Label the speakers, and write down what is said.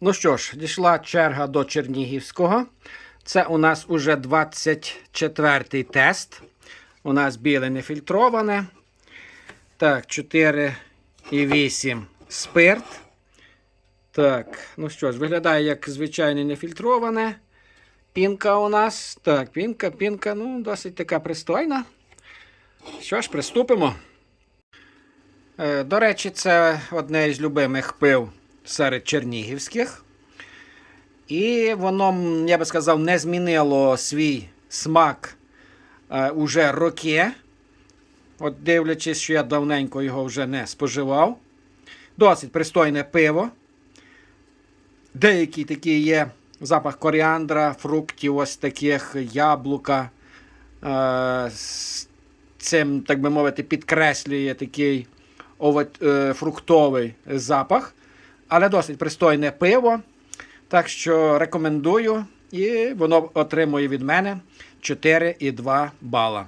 Speaker 1: Ну що ж, дійшла черга до Чернігівського. Це у нас уже 24-й тест. У нас біле нефільтроване. Так, 4,8 спирт. Так, ну що ж, виглядає як звичайне нефільтроване. Пінка у нас. Так, пінка, пінка, ну, досить така пристойна. Що ж, приступимо. Е, До речі, це одне із любимих пив серед чернігівських. І воно, я би сказав, не змінило свій смак е, уже роки. От дивлячись, що я давненько його вже не споживав. Досить пристойне пиво. Деякий такий є запах коріандра, фруктів, ось таких яблука. Е, цим, так би мовити, підкреслює такий овоч- е, фруктовий запах. Але досить пристойне пиво. Так що рекомендую. І воно отримує від мене 4,2 бала.